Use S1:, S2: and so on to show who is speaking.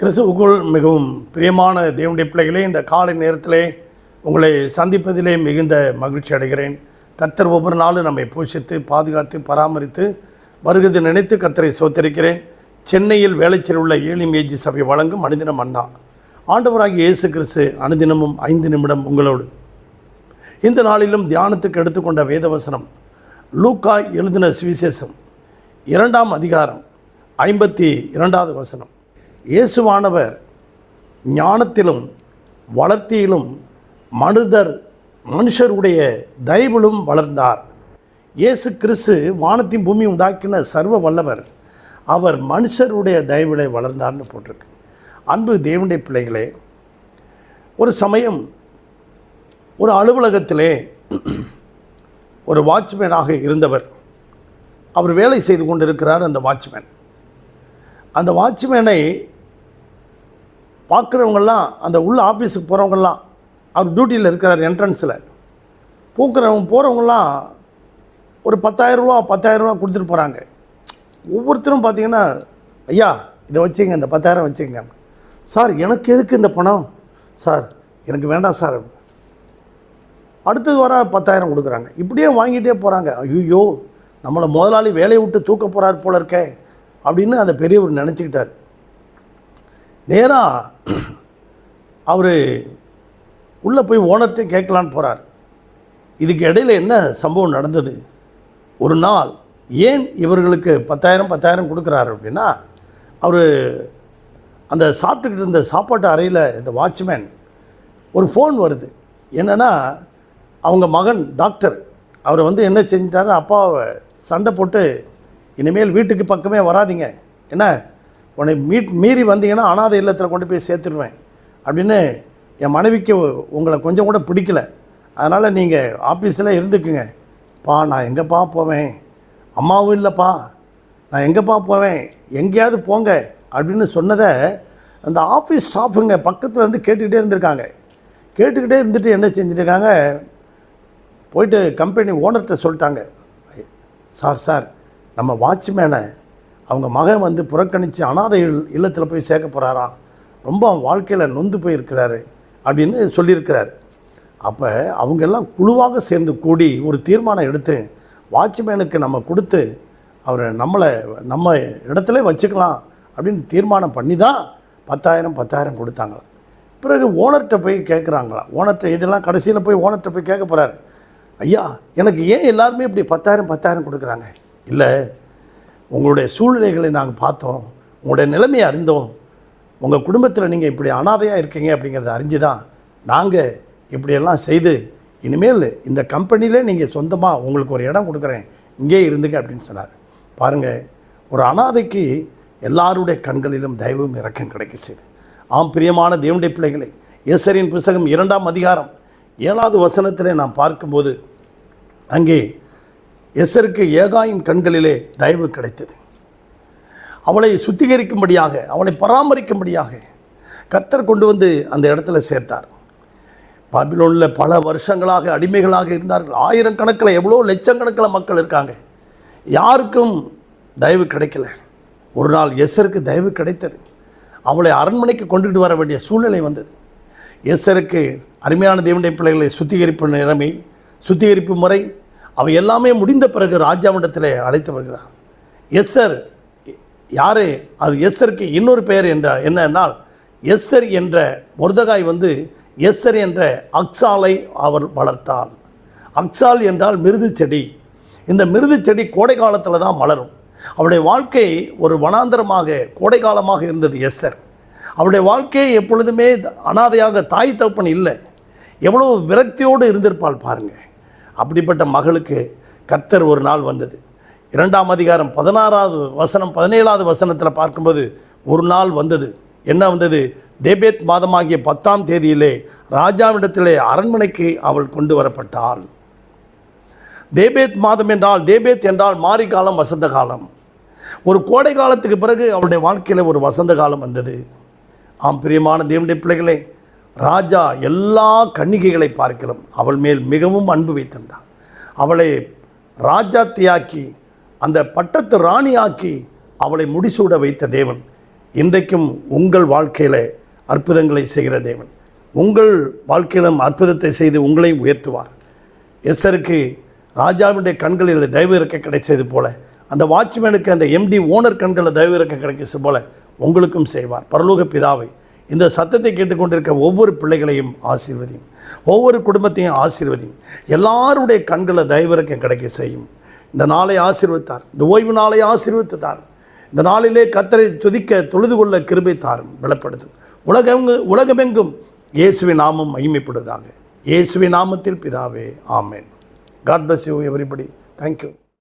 S1: கிறிஸ்துவுக்குள் மிகவும் பிரியமான தேவனுடைய பிள்ளைகளே இந்த காலை நேரத்திலே உங்களை சந்திப்பதிலே மிகுந்த மகிழ்ச்சி அடைகிறேன். கத்தர் ஒவ்வொரு நாளும் நம்மை போஷித்து பாதுகாத்து பராமரித்து வருகிறது நினைத்து கத்தரை சோத்தரிக்கிறேன் சென்னையில் வேலைச்சல் உள்ள ஏழு மேஜி சபை வழங்கும் அனுதினம் அண்ணா. ஆண்டவராகிய இயேசு கிறிஸ்து அனுதினமும் ஐந்து நிமிடம் உங்களோடு. இந்த நாளிலும் தியானத்துக்கு எடுத்துக்கொண்ட வேதவசனம் லூக்கா எழுதின சுவிசேஷம் இரண்டாம் அதிகாரம் ஐம்பத்தி இரண்டாவது வசனம். இயேசுவானவர் ஞானத்திலும் வளர்த்தியிலும் மனிதர் மனுஷருடைய தயவிலும் வளர்ந்தார். இயேசு கிறிஸ்து வானத்தின் பூமி உண்டாக்கின சர்வ வல்லவர். அவர் மனுஷருடைய தயவிலை வளர்ந்தார்னு போட்டிருக்கு. அன்பு தேவனுடைய பிள்ளைகளே ஒரு சமயம் ஒரு அலுவலகத்திலே ஒரு வாட்ச்மேனாக இருந்தவர். அவர் வேலை செய்து கொண்டிருக்கிறார் அந்த வாட்ச்மேன். அந்த வாட்ச்மேனை பார்க்குறவங்கெல்லாம் அந்த உள்ள ஆஃபீஸுக்கு போகிறவங்கெல்லாம் அவர் டியூட்டியில் இருக்கிறார் என்ட்ரன்ஸில் பூக்கிறவங்க போகிறவங்கெல்லாம் ஒரு பத்தாயிரரூவா பத்தாயிரரூவா கொடுத்துட்டு போகிறாங்க ஒவ்வொருத்தரும் பார்த்தீங்கன்னா ஐயா இதை வச்சுங்க இந்த பத்தாயிரம் வச்சுங்க சார் எனக்கு எதுக்கு இந்த பணம்? சார் எனக்கு வேண்டாம் சார். அடுத்தது வர பத்தாயிரம் கொடுக்குறாங்க. இப்படியே வாங்கிட்டே போகிறாங்க ஐயோ நம்மளை முதலாளி வேலையை விட்டு தூக்க போகிறார் போல இருக்கே அப்படின்னு அந்த பெரியவர் நினச்சிக்கிட்டார். நேராக அவர் உள்ளே போய் ஓனர்கிட்ட கேட்கலான்னு போகிறார் இதுக்கு இடையில் என்ன சம்பவம் நடந்தது? ஒரு நாள் ஏன் இவர்களுக்கு பத்தாயிரம் பத்தாயிரம் கொடுக்குறாரு அப்படின்னா அவர் அந்த சாப்பிட்டுக்கிட்டு இருந்த சாப்பாட்டு அறையில் இந்த வாட்ச்மேன் ஒரு ஃபோன் வருது. என்னென்னா அவங்க மகன் டாக்டர் அவர் வந்து என்ன செஞ்சிட்டாரு? அப்பாவை சண்டை போட்டு இனிமேல் வீட்டுக்கு பக்கமே வராதீங்க. என்ன? உன்னை மீட் மீறி வந்தீங்கன்னா அனாதை இல்லத்தில் கொண்டு போய் சேர்த்துருவேன். அப்படின்னு என் மனைவிக்கு உங்களை கொஞ்சம் கூட பிடிக்கல. அதனால் நீங்கள் ஆஃபீஸில் இருந்துக்குங்க. பா நான் எங்கேப்பா போவேன்? அம்மாவும் இல்லைப்பா. நான் எங்கேப்பா போவேன்? எங்கேயாவது போங்க. அப்படின்னு சொன்னதை அந்த ஆஃபீஸ் ஸ்டாஃபுங்க பக்கத்தில் இருந்து கேட்டுக்கிட்டே இருந்திருக்காங்க. கேட்டுக்கிட்டே இருந்துட்டு என்ன செஞ்சுருக்காங்க? போயிட்டு கம்பெனி ஓனர்கிட்ட சொல்லிட்டாங்க. சார் சார் நம்ம வாட்ச்மேனை அவங்க மகன் வந்து புறக்கணித்து அனாதை இல் இல்லத்தில் போய் சேர்க்க போகிறாரா ரொம்ப வாழ்க்கையில் நொந்து போயிருக்கிறாரு அப்படின்னு சொல்லியிருக்கிறார். அப்போ அவங்க எல்லாம் குழுவாக சேர்ந்து கூடி ஒரு தீர்மானம் எடுத்து வாட்ச்மேனுக்கு நம்ம கொடுத்து அவரை நம்மளை நம்ம இடத்துல வச்சுக்கலாம் அப்படின்னு தீர்மானம் பண்ணி தான் பத்தாயிரம் பத்தாயிரம் கொடுத்தாங்களாம். பிறகு ஓனர்கிட்ட போய் கேட்குறாங்களா ஓனர்கிட்ட இதெல்லாம் கடைசியில் போய் ஓனர்கிட்ட போய் கேட்க போகிறாரு ஐயா எனக்கு ஏன் எல்லாருமே இப்படி பத்தாயிரம் பத்தாயிரம் கொடுக்குறாங்க? இல்லை உங்களுடைய சூழ்நிலைகளை நாங்கள் பார்த்தோம். உங்களுடைய நிலைமையை அறிந்தோம். உங்கள் குடும்பத்தில் நீங்கள் இப்படி அனாதையாக இருக்கீங்க அப்படிங்கிறத அறிஞ்சு தான் நாங்கள் இப்படியெல்லாம் செய்து இனிமேல் இந்த கம்பெனியிலே நீங்கள் சொந்தமாக உங்களுக்கு ஒரு இடம் கொடுக்குறேன். இங்கே இருந்துங்க அப்படின்னு சொன்னார். பாருங்கள் ஒரு அனாதைக்கு எல்லாருடைய கண்களிலும் தெய்வம் இறக்கம் கிடைக்க செய்து. ஆம் பிரியமான தேவனுடைய பிள்ளைகளை எஸ்ஸரின் புஸ்தகம் இரண்டாம் அதிகாரம் ஏழாவது வசனத்தில் நாம் பார்க்கும்போது அங்கே எஸ்ஸருக்கு ஏகாயின் கண்களிலே தயவு கிடைத்தது. அவளை சுத்திகரிக்கும்படியாக அவளை பராமரிக்கும்படியாக கர்த்தர் கொண்டு வந்து அந்த இடத்துல சேர்த்தார். பாபிலோனில் பல வருஷங்களாக அடிமைகளாக இருந்தார்கள். ஆயிரக்கணக்கில் எவ்வளோ லட்சக்கணக்கில் மக்கள் இருக்காங்க. யாருக்கும் தயவு கிடைக்கல. ஒரு நாள் எஸ்ஸருக்கு தயவு கிடைத்தது. அவளை அரண்மனைக்கு கொண்டுகிட்டு வர வேண்டிய சூழ்நிலை வந்தது. எஸ்ஸருக்கு அருமையான தேவனுடைய பிள்ளைகளை சுத்திகரிப்பு நிலைமை சுத்திகரிப்பு முறை அவை எல்லாமே முடிந்த பிறகு ராஜாமண்டத்தில் அழைத்து வருகிறார் எஸ்ஸர் யாரே? அது எஸ்ஸருக்கு இன்னொரு பெயர் என்ற என்னன்னால் எஸ்ஸர் என்ற முருதகாய் வந்து எஸ்ஸர் என்ற அக்ஸாலை அவர் வளர்த்தார். அக்ஸால் என்றால் மிருது செடி. இந்த மிருது செடி கோடை காலத்தில் தான் மலரும். அவருடைய வாழ்க்கை ஒரு வனாந்தரமாக கோடை காலமாக இருந்தது எஸ்ஸர் அவருடைய வாழ்க்கை எப்பொழுதுமே அனாதையாக தாய் தகப்பன் இல்லை. எவ்வளோ விரக்தியோடு இருந்திருப்பாள் பாருங்கள் அப்படிப்பட்ட மகளுக்கு கர்த்தர் ஒரு நாள் வந்தது. இரண்டாம் அதிகாரம் பதினாறாவது வசனம் பதினேழாவது வசனத்தில் பார்க்கும்போது ஒரு நாள் வந்தது. என்ன வந்தது? தேபேத் மாதமாகிய பத்தாம் தேதியிலே ராஜாவிடத்திலே அரண்மனைக்கு அவள் கொண்டு வரப்பட்டாள். தேபேத் மாதம் என்றால் தேபேத் என்றால் மாரி காலம் வசந்த காலம். ஒரு கோடை காலத்துக்கு பிறகு அவளுடைய வாழ்க்கையில் ஒரு வசந்த காலம் வந்தது. ஆம் பிரியமான தேவனுடைய பிள்ளைகளே ராஜா எல்லா கன்னிகைகளை பார்க்கலாம் அவள் மேல் மிகவும் அன்பு வைத்திருந்தாள். அவளை ராஜாத்தியாக்கி அந்த பட்டத்து ராணியாக்கி அவளை முடிசூட வைத்த தேவன் இன்றைக்கும் உங்கள் வாழ்க்கையில் அற்புதங்களை செய்கிற தேவன். உங்கள் வாழ்க்கையிலும் அற்புதத்தை செய்து உங்களையும் உயர்த்துவார். எஸ்ஸருக்கு ராஜாவினுடைய கண்களில் தயவு இறக்க கிடைச்சது போல அந்த வாட்ச்மேனுக்கு அந்த எம்டி ஓனர் கண்களில் தயவு இறக்க கிடைச்சது போல உங்களுக்கும் செய்வார். பரலோக பிதாவை இந்த சத்தத்தை கேட்டுக்கொண்டிருக்க ஒவ்வொரு பிள்ளைகளையும் ஆசீர்வதியும். ஒவ்வொரு குடும்பத்தையும் ஆசீர்வதியும். எல்லாருடைய கண்களை தயவிறக்கம் கிடைக்க செய்யும். இந்த நாளை ஆசீர்வதித்தார். இந்த ஓய்வு நாளை ஆசீர்வதித்தார். இந்த நாளிலே கத்தரை துதிக்க தொழுது கொள்ள கிருபை தாரும் பலப்படுத்தும். உலகம் உலகமெங்கும் இயேசுவி நாமம் மகிமைப்படுவதாக. இயேசுவி நாமத்தில் பிதாவே ஆமேன். God bless you everybody thank you